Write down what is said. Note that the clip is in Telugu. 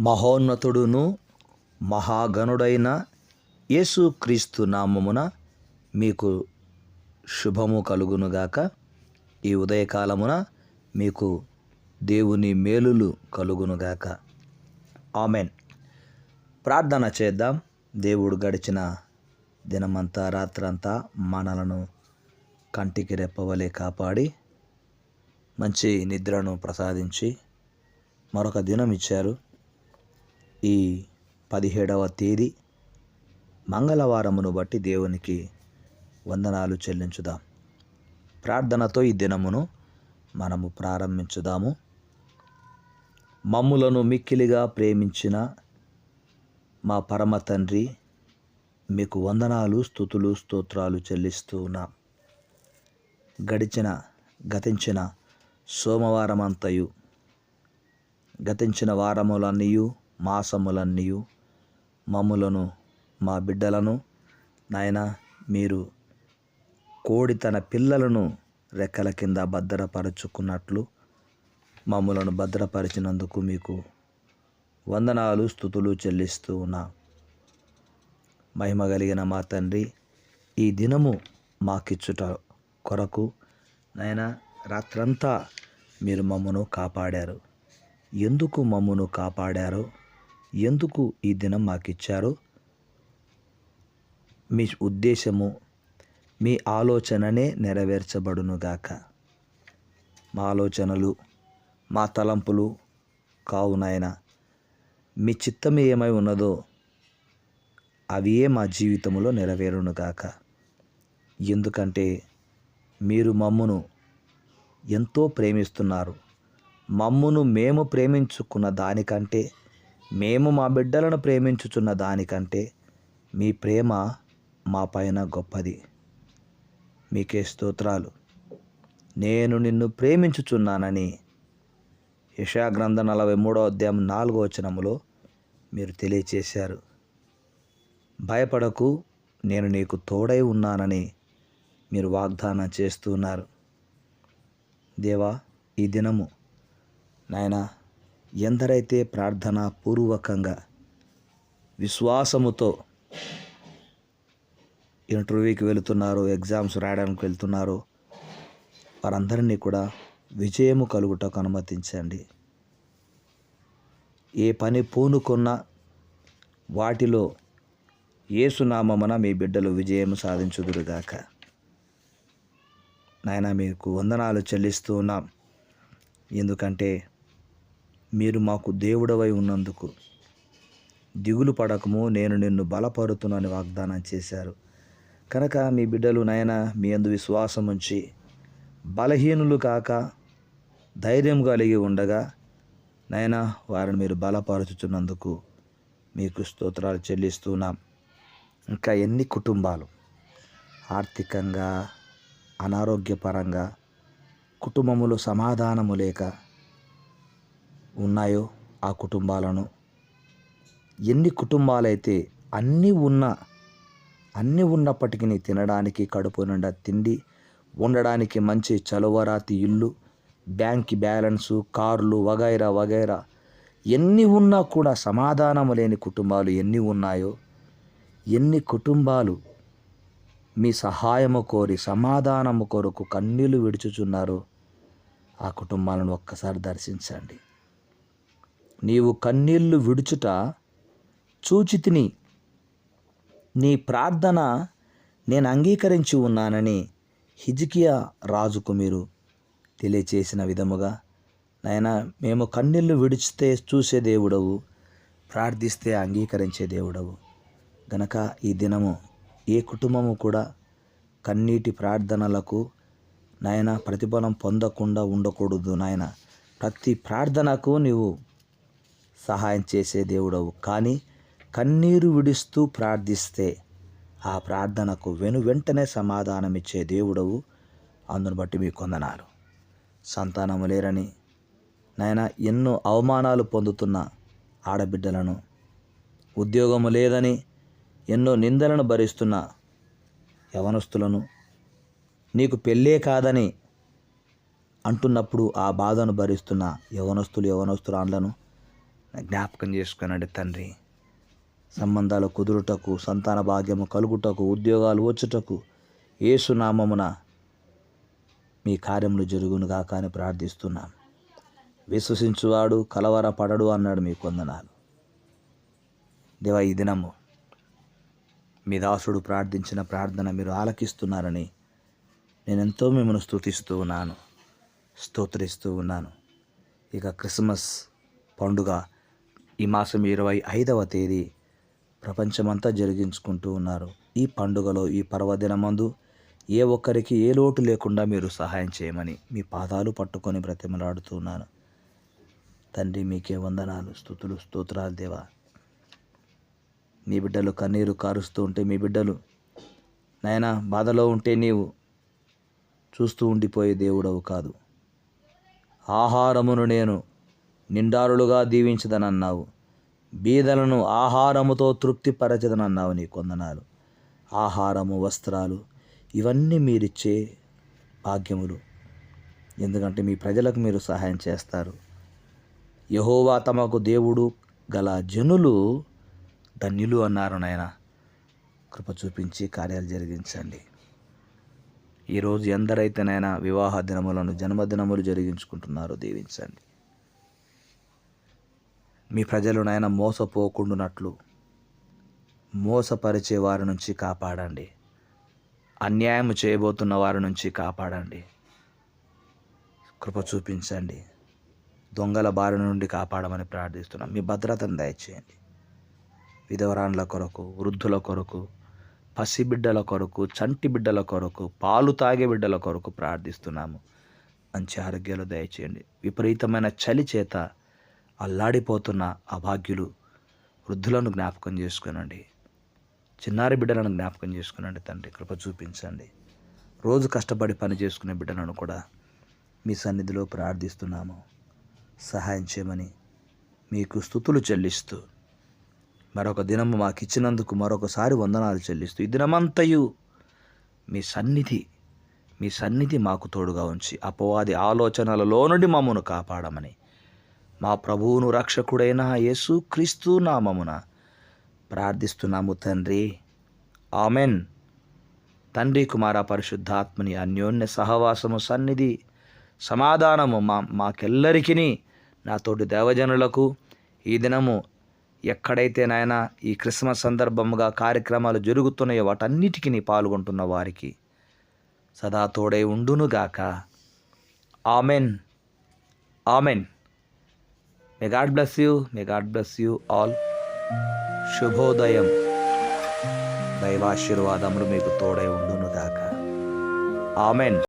మహోన్నతుడును మహాగణుడైన యేసుక్రీస్తు నామమున మీకు శుభము కలుగునుగాక ఈ ఉదయకాలమున మీకు దేవుని మేలులు కలుగునుగాక ఆమెన్. ప్రార్థన చేద్దాం. దేవుడు గడిచిన దినమంతా రాత్రంతా మనలను కంటికి రెప్పవలే కాపాడి మంచి నిద్రను ప్రసాదించి మరొక దినం ఇచ్చారు. ఈ పదిహేడవ తేదీ మంగళవారమును బట్టి దేవునికి వందనాలు చెల్లించుదాం. ప్రార్థనతో ఈ దినమును మనము ప్రారంభించుదాము. మమ్ములను మిక్కిలిగా ప్రేమించిన మా పరమ తండ్రి మీకు వందనాలు స్థుతులు స్తోత్రాలు చెల్లిస్తూ ఉన్నాం. గడిచిన గతించిన సోమవారమంతయు గతించిన వారములన్నీయు మాసములన్నీయు మమ్ములను మా బిడ్డలను నాయన మీరు కోడి తన పిల్లలను రెక్కల కింద భద్రపరుచుకున్నట్లు మమ్ములను భద్రపరిచినందుకు మీకు వందనాలు స్థుతులు చెల్లిస్తూ ఉన్నా. మహిమ కలిగిన మా తండ్రి ఈ దినము మాకిచ్చుట కొరకు నాయన రాత్రంతా మీరు మమ్మను కాపాడారు. ఎందుకు మమ్మను కాపాడారో ఎందుకు ఈ దినం మాకిచ్చారో? మీ ఉద్దేశము మీ ఆలోచననే నెరవేర్చబడునుగాక. మా ఆలోచనలు మా తలంపులు కావునాయన మీ చిత్తం ఏమై ఉన్నదో అవియే మా జీవితంలో నెరవేరునుగాక. ఎందుకంటే మీరు మమ్మును ఎంతో ప్రేమిస్తున్నారు. మమ్మును మేము ప్రేమించుకున్న దానికంటే మేము మా బిడ్డలను ప్రేమించుచున్న దానికంటే మీ ప్రేమ మా పైన గొప్పది. మీకే స్తోత్రాలు. నేను నిన్ను ప్రేమించుచున్నానని యశాగ్రంథ నలభై మూడో అధ్యాయం నాలుగో వచనములో మీరు తెలియచేశారు. భయపడకు నేను నీకు తోడై ఉన్నానని మీరు వాగ్దానం చేస్తున్నారు. దేవా ఈ దినము నాయనా ఎందరైతే ప్రార్థన పూర్వకంగా విశ్వాసముతో ఇంటర్వ్యూకి వెళుతున్నారో ఎగ్జామ్స్ రాయడానికి వెళ్తున్నారో వారందరినీ కూడా విజయము కలుగుటకు అనుమతించండి. ఏ పని పూనుకున్న వాటిలో ఏసునామమున మీ బిడ్డలు విజయం సాధించుదురుగాక. నాయన మీకు వందనాలు చెల్లిస్తూ ఉన్నాం. ఎందుకంటే మీరు మాకు దేవుడవై ఉన్నందుకు దిగులు పడకము నేను నిన్ను బలపరుతునని వాగ్దానం చేశారు. కనుక మీ బిడ్డలు నాయన మీ అందు విశ్వాసం ఉంచి బలహీనులు కాక ధైర్యం కలిగి ఉండగా నాయన వారిని మీరు బలపరుచుతున్నందుకు మీకు స్తోత్రాలు చెల్లిస్తున్నాం. ఇంకా ఎన్ని కుటుంబాలు? ఆర్థికంగా అనారోగ్యపరంగా కుటుంబములో సమాధానము లేక ఉన్నాయో ఆ కుటుంబాలను? ఎన్ని కుటుంబాలైతే అన్నీ ఉన్నా అన్నీ ఉన్నప్పటికీ తినడానికి కడుపు నిండా తిండి ఉండడానికి మంచి చలువరాతి ఇల్లు బ్యాంక్ బ్యాలెన్సు కార్లు వగైరా వగైరా ఎన్ని ఉన్నా కూడా సమాధానం లేని కుటుంబాలు ఎన్ని ఉన్నాయో ఎన్ని కుటుంబాలు మీ సహాయము కోరి సమాధానము కొరకు కన్నీళ్ళు విడుచుచున్నారో ఆ కుటుంబాలను ఒక్కసారి దర్శించండి. నీవు కన్నీళ్ళు విడుచుట చూచితిని నీ ప్రార్థన నేను అంగీకరించి ఉన్నానని హిజికియా రాజుకు మీరు తెలియచేసిన విధముగా నాయన మేము కన్నీళ్ళు విడిచితే చూసే దేవుడవు ప్రార్థిస్తే అంగీకరించే దేవుడవు. గనక ఈ దినము ఏ కుటుంబము కూడా కన్నీటి ప్రార్థనలకు నాయన ప్రతిఫలం పొందకుండా ఉండకూడదు నాయన. ప్రతి ప్రార్థనకు నీవు సహాయం చేసే దేవుడవు. కానీ కన్నీరు విడుస్తూ ప్రార్థిస్తే ఆ ప్రార్థనకు వెను వెంటనే సమాధానం ఇచ్చే దేవుడవు అందును బట్టి మీకు కొందనారు సంతానము లేరని నాయన ఎన్నో అవమానాలు పొందుతున్న ఆడబిడ్డలను ఉద్యోగము లేదని ఎన్నో నిందలను భరిస్తున్న యవనస్తులను నీకు పెళ్ళే కాదని అంటున్నప్పుడు ఆ బాధను భరిస్తున్న యవనస్తులు యవనస్తురాన్లను జ్ఞాపకం చేసుకున్నాడు తండ్రి. సంబంధాలు కుదురుటకు సంతాన భాగ్యము కలుగుటకు ఉద్యోగాలు వచ్చుటకు ఏసునామమున మీ కార్యములు జరుగునుగాక అని ప్రార్థిస్తున్నాం. విశ్వసించువాడు కలవర పడడు అన్నాడు మీ కొందనాలు. దేవా ఈ దినము మీ దాసుడు ప్రార్థించిన ప్రార్థన మీరు ఆలకిస్తున్నారని నేను ఎంతో మిమ్మల్ని స్తుతిస్తూ ఉన్నాను స్తోత్రిస్తూ ఉన్నాను. ఇక క్రిస్మస్ పండుగ ఈ మాసం ఇరవై ఐదవ తేదీ ప్రపంచమంతా జరిగించుకుంటూ ఉన్నారు. ఈ పండుగలో ఈ పర్వదినమందు ఏ ఒక్కరికి ఏ లోటు లేకుండా మీరు సహాయం చేయమని మీ పాదాలు పట్టుకొని బ్రతిమలాడుతున్నాను తండ్రి మీకే వందనాలు స్థుతులు స్తోత్రాలు దేవా. మీ బిడ్డలు కన్నీరు కారుస్తూ ఉంటే మీ బిడ్డలు నాయనా బాధలో ఉంటే నీవు చూస్తూ ఉండిపోయే దేవుడవు కాదు. ఆహారమును నేను నిండారులుగా దీవించదనన్నావు. బీదలను ఆహారముతో తృప్తిపరచదనన్నావు నీ కొందనాలు. ఆహారము వస్త్రాలు ఇవన్నీ మీరిచ్చే భాగ్యములు. ఎందుకంటే మీ ప్రజలకు మీరు సహాయం చేస్తారు. యహోవా తమకు దేవుడు గల జనులు ధన్యులు అన్నారు నాయన. కృప చూపించి కార్యాలు జరిగించండి. ఈరోజు ఎందరైతేనైనా వివాహ దినములను జన్మదినములు జరిగించుకుంటున్నారో దీవించండి. మీ ప్రజలు నాయన మోసపోకుండానట్లు. మోసపరిచే వారి నుంచి కాపాడండి. అన్యాయం చేయబోతున్న వారి నుంచి కాపాడండి. కృప చూపించండి. దొంగల బారి నుండి కాపాడమని ప్రార్థిస్తున్నాం. మీ భద్రతను దయచేయండి. విధవరాండ్ల కొరకు వృద్ధుల కొరకు పసిబిడ్డల కొరకు చంటి బిడ్డల కొరకు పాలు తాగే బిడ్డల కొరకు ప్రార్థిస్తున్నాము. మంచి ఆరోగ్యాలు దయచేయండి. విపరీతమైన చలి చేత అల్లాడిపోతున్న అభాగ్యులు వృద్ధులను జ్ఞాపకం చేసుకునండి. చిన్నారి బిడ్డలను జ్ఞాపకం చేసుకునండి తండ్రి. కృప చూపించండి. రోజు కష్టపడి పని చేసుకునే బిడ్డలను కూడా మీ సన్నిధిలో ప్రార్థిస్తున్నాము. సహాయం చేయమని మీకు స్థుతులు చెల్లిస్తూ మరొక దినము మాకు ఇచ్చినందుకు మరొకసారి వందనాలు చెల్లిస్తూ ఈ దినమంతయు మీ సన్నిధి మీ సన్నిధి మాకు తోడుగా ఉంచి అపవాది ఆలోచనలలో నుండి మమ్మను కాపాడమని మా ప్రభువును రక్షకుడైన యేసు క్రీస్తు నామమున ప్రార్థిస్తున్నాము తండ్రి. ఆమెన్. తండ్రి కుమార పరిశుద్ధాత్మని అన్యోన్య సహవాసము సన్నిధి సమాధానము మా మాకెల్లరికీ నా తోటి దేవజనులకు ఈ దినము ఎక్కడైతే నాయన ఈ క్రిస్మస్ సందర్భముగా కార్యక్రమాలు జరుగుతున్నాయో వాటన్నిటికీ పాల్గొంటున్న వారికి సదా తోడై ఉండునుగాక. Amen. Amen. May God bless you may God bless you all శుభోదయం. దైవాశీర్వాదములు మీకు తోడై ఉండునుగాక. ఆమెన్